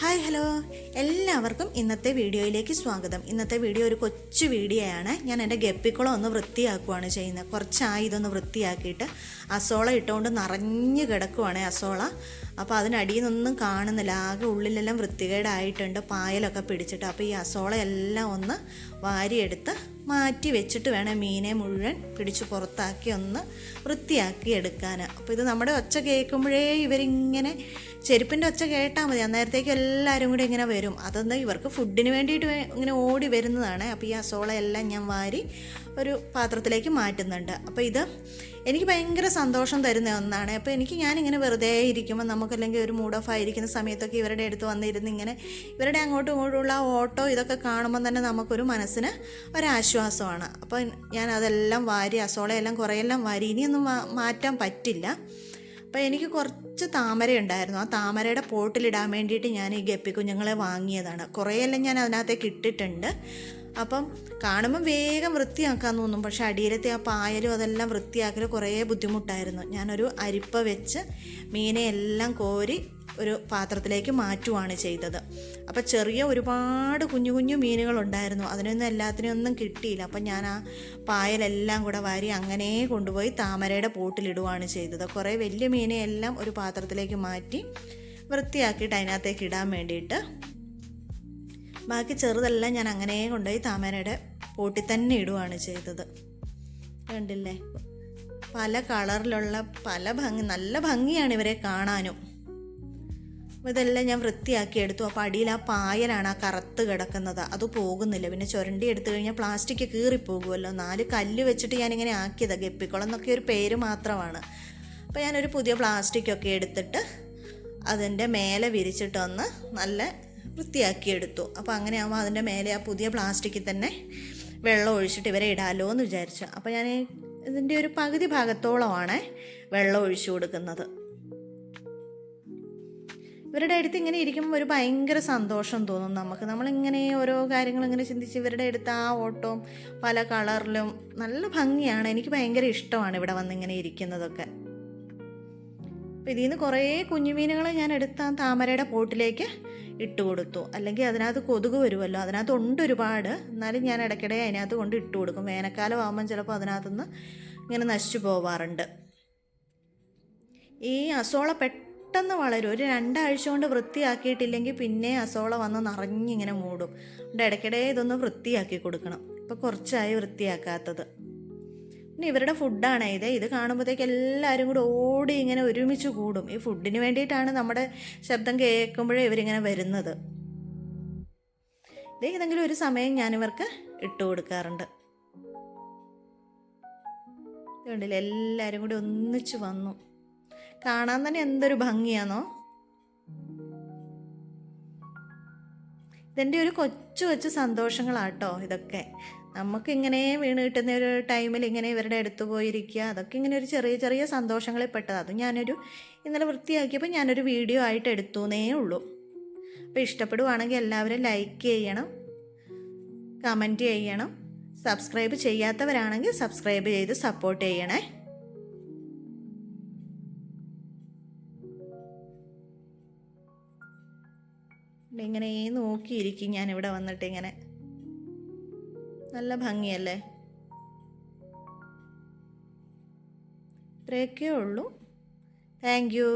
Hi hello എല്ലാവർക്കും ഇന്നത്തെ വീഡിയോയിലേക്ക് സ്വാഗതം. ഇന്നത്തെ വീഡിയോ ഒരു കൊച്ചു വീഡിയോ ആണ് ഞാൻ എന്റെ ഗപ്പിക്കുളം ഒന്ന് വൃത്തിയാക്കുവാണ് ചെയ്യുന്നത്. കുറച്ചായി ഇതൊന്ന് വൃത്തിയാക്കിയിട്ട് അസോള ഇട്ടുകൊണ്ട് നിറഞ്ഞു കിടക്കുവാണ് അസോള. അപ്പോൾ അതിനടിയിൽ നിന്നൊന്നും കാണുന്നില്ല. ആകെ ഉള്ളിലെല്ലാം വൃത്തികേടായിട്ടുണ്ട്. പായലൊക്കെ പിടിച്ചിട്ട്. അപ്പോൾ ഈ അസോളയെല്ലാം ഒന്ന് വാരിയെടുത്ത് മാറ്റി വെച്ചിട്ട് വേണം മീനെ മുഴുവൻ പിടിച്ച് പുറത്താക്കി ഒന്ന് വൃത്തിയാക്കി എടുക്കാൻ അപ്പോൾ ഇത് നമ്മുടെ ഒച്ച കേൾക്കുമ്പോഴേ ഇവരിങ്ങനെ ചെരുപ്പിന്റെ ഒച്ച കേട്ടാൽ മതി. അന്നേരത്തേക്ക് എല്ലാവരും കൂടി ഇങ്ങനെ വരും. അതെന്താ ഇവർക്ക് ഫുഡിന് വേണ്ടിയിട്ട് ഇങ്ങനെ ഓടി വരുന്നതാണ്. അപ്പോൾ ഈ അസോളയെല്ലാം ഞാൻ വാരി ഒരു പാത്രത്തിലേക്ക് മാറ്റുന്നുണ്ട്. അപ്പോൾ ഇത് എനിക്ക് ഭയങ്കര സന്തോഷം തരുന്ന ഒന്നാണ്. അപ്പോൾ എനിക്ക് ഞാനിങ്ങനെ വെറുതെ ഇരിക്കുമ്പോൾ നമുക്കല്ലെങ്കിൽ ഒരു മൂഡ് ഓഫ് ആയിരിക്കുന്ന സമയത്തൊക്കെ ഇവരുടെ അടുത്ത് വന്നിരുന്ന് ഇങ്ങനെ ഇവരുടെ അങ്ങോട്ടും ഇങ്ങോട്ടുമുള്ള ഓട്ടോ ഇതൊക്കെ കാണുമ്പോൾ തന്നെ നമുക്കൊരു മനസ്സിന് ഒരാശ്വാസമാണ്. അപ്പോൾ ഞാൻ അതെല്ലാം വാരി അസോളയെല്ലാം കുറേയെല്ലാം വാരി ഇനിയൊന്നും മാറ്റാൻ പറ്റില്ല. അപ്പോൾ എനിക്ക് കുറച്ച് താമര ഉണ്ടായിരുന്നു. ആ താമരയുടെ പോട്ടിലിടാൻ വേണ്ടിയിട്ട് ഞാൻ ഈ ഗപ്പി കുഞ്ഞുങ്ങളെ വാങ്ങിയതാണ്. കുറേയെല്ലാം ഞാൻ അതിനകത്തേക്ക് ഇട്ടിട്ടുണ്ട്. അപ്പം കാണുമ്പോൾ വേഗം വൃത്തിയാക്കാൻ തോന്നും. പക്ഷെ അടിയിലത്തെ ആ പായലും അതെല്ലാം വൃത്തിയാക്കൽ കുറേ ബുദ്ധിമുട്ടായിരുന്നു. ഞാനൊരു അരിപ്പ വെച്ച് മീനെ എല്ലാം കോരി ഒരു പാത്രത്തിലേക്ക് മാറ്റുവാണ് ചെയ്തത്. അപ്പോൾ ചെറിയ ഒരുപാട് കുഞ്ഞു കുഞ്ഞു മീനുകളുണ്ടായിരുന്നു. അതിനൊന്നും എല്ലാത്തിനും ഒന്നും കിട്ടിയില്ല. അപ്പം ഞാൻ ആ പായലെല്ലാം കൂടെ വാരി അങ്ങനെ കൊണ്ടുപോയി താമരയുടെ പോട്ടിലിടുവാണ് ചെയ്തത്. കുറേ വലിയ മീനെയെല്ലാം ഒരു പാത്രത്തിലേക്ക് മാറ്റി വൃത്തിയാക്കിയിട്ട് അതിനകത്തേക്ക് ഇടാൻ വേണ്ടിയിട്ട് ബാക്കി ചെറുതെല്ലാം ഞാൻ അങ്ങനെ കൊണ്ടുപോയി താമരയുടെ പോട്ടി തന്നെ ഇടുവാണ് ചെയ്തത്. കണ്ടില്ലേ? പല കളറിലുള്ള പല ഭംഗി നല്ല ഭംഗിയാണ് ഇവരെ കാണാനും. ഇതെല്ലാം ഞാൻ വൃത്തിയാക്കി എടുത്തു. അപ്പോൾ അടിയിൽ ആ പായലാണ് ആ കറുത്ത് കിടക്കുന്നത്. അത് പോകുന്നില്ല. പിന്നെ ചുരണ്ടി എടുത്തു കഴിഞ്ഞാൽ പ്ലാസ്റ്റിക് കീറിപ്പോകുമല്ലോ നാല് കല്ല് വെച്ചിട്ട് ഞാനിങ്ങനെ ആക്കിയതാണ് ഗപ്പിക്കുളം എന്നൊക്കെ ഒരു പേര് മാത്രമാണ്. അപ്പോൾ ഞാനൊരു പുതിയ പ്ലാസ്റ്റിക്കൊക്കെ എടുത്തിട്ട് അതിന്റെ മേലെ വിരിച്ചിട്ടൊന്ന് നല്ല വൃത്തിയാക്കി എടുത്തു അപ്പോൾ അങ്ങനെ ആകുമ്പോൾ അതിന്റെ മേലെ ആ പുതിയ പ്ലാസ്റ്റിക്കിൽ തന്നെ വെള്ളം ഒഴിച്ചിട്ട് ഇവരെ ഇടാലോ എന്ന് വിചാരിച്ചു. അപ്പോൾ ഞാൻ ഇതിന്റെ ഒരു പകുതി ഭാഗത്തോളമാണ് വെള്ളം ഒഴിച്ചു കൊടുക്കുന്നത്. ഇവരുടെ അടുത്ത് ഇങ്ങനെ ഇരിക്കുമ്പോൾ ഒരു ഭയങ്കര സന്തോഷം തോന്നും നമുക്ക്. നമ്മളിങ്ങനെ ഓരോ കാര്യങ്ങൾ ഇങ്ങനെ ചിന്തിച്ച് ഇവരുടെ അടുത്ത് ആ ഓട്ടവും പല കളറിലും നല്ല ഭംഗിയാണ്. എനിക്ക് ഭയങ്കര ഇഷ്ടമാണ് ഇവിടെ വന്നിങ്ങനെ ഇരിക്കുന്നതൊക്കെ. അപ്പോൾ ഇതിൽ നിന്ന് കുറേ കുഞ്ഞുമീനുകളെ ഞാൻ എടുത്ത് ആ താമരയുടെ പോട്ടിലേക്ക് ഇട്ട് കൊടുത്തു. അല്ലെങ്കിൽ അതിനകത്ത് കൊതുക് വരുമല്ലോ. അതിനകത്ത് ഉണ്ട് ഒരുപാട്. എന്നാലും ഞാൻ ഇടയ്ക്കിടെ അതിനകത്ത് കൊണ്ട് ഇട്ട് കൊടുക്കും. വേനൽക്കാലം ആകുമ്പം ചിലപ്പോൾ അതിനകത്തുനിന്ന് ഇങ്ങനെ നശിച്ചു പോവാറുണ്ട്. ഈ അസോള പെട്ടെന്ന് വളരും. ഒരു രണ്ടാഴ്ച കൊണ്ട് വൃത്തിയാക്കിയിട്ടില്ലെങ്കിൽ പിന്നെ അസോള വന്ന് നിറഞ്ഞിങ്ങനെ മൂടും. അതുകൊണ്ട് ഇടയ്ക്കിടെ ഇതൊന്ന് വൃത്തിയാക്കി കൊടുക്കണം. ഇപ്പോൾ കുറച്ചായി വൃത്തിയാക്കാത്തത്. പിന്നെ ഇവരുടെ ഫുഡാണ്. ഇത് ഇത് കാണുമ്പോഴത്തേക്ക് എല്ലാവരും കൂടെ ഓടി ഇങ്ങനെ ഒരുമിച്ച് കൂടും. ഈ ഫുഡിന് വേണ്ടിയിട്ടാണ് നമ്മുടെ ശബ്ദം കേൾക്കുമ്പോഴേ ഇവരിങ്ങനെ വരുന്നത്. ഇത് ഏതെങ്കിലും ഒരു സമയം ഞാനിവർക്ക് ഇട്ട് കൊടുക്കാറുണ്ട്. ഇതുകൊണ്ടില്ല കണ്ടില്ലേ എല്ലാവരും കൂടി ഒന്നിച്ച് വന്നു. കാണാൻ തന്നെ എന്തൊരു ഭംഗിയാണോ ഇതെന്റെ ഒരു കൊച്ചു കൊച്ചു സന്തോഷങ്ങളാട്ടോ ഇതൊക്കെ. നമുക്കിങ്ങനെ വീണ് കിട്ടുന്ന ഒരു ടൈമിൽ ഇങ്ങനെ ഇവരുടെ അടുത്ത് പോയിരിക്കുക അതൊക്കെ ഇങ്ങനെ ഒരു ചെറിയ ചെറിയ സന്തോഷങ്ങളിൽ പെട്ടത്. അത് ഞാനൊരു ഇന്നലെ വൃത്തിയാക്കിയപ്പോൾ ഞാനൊരു വീഡിയോ ആയിട്ട് എടുത്തുന്നേ ഉള്ളൂ. അപ്പോൾ ഇഷ്ടപ്പെടുവാണെങ്കിൽ എല്ലാവരും ലൈക്ക് ചെയ്യണം കമന്റ് ചെയ്യണം. സബ്സ്ക്രൈബ് ചെയ്യാത്തവരാണെങ്കിൽ സബ്സ്ക്രൈബ് ചെയ്ത് സപ്പോർട്ട് ചെയ്യണേ. ഇങ്ങനെ നോക്കിയിരിക്കും ഞാൻ ഇവിടെ വന്നിട്ട് ഇങ്ങനെ. നല്ല ഭംഗിയല്ലേ? ഇത്രയൊക്കെ ഉള്ളൂ. Thank you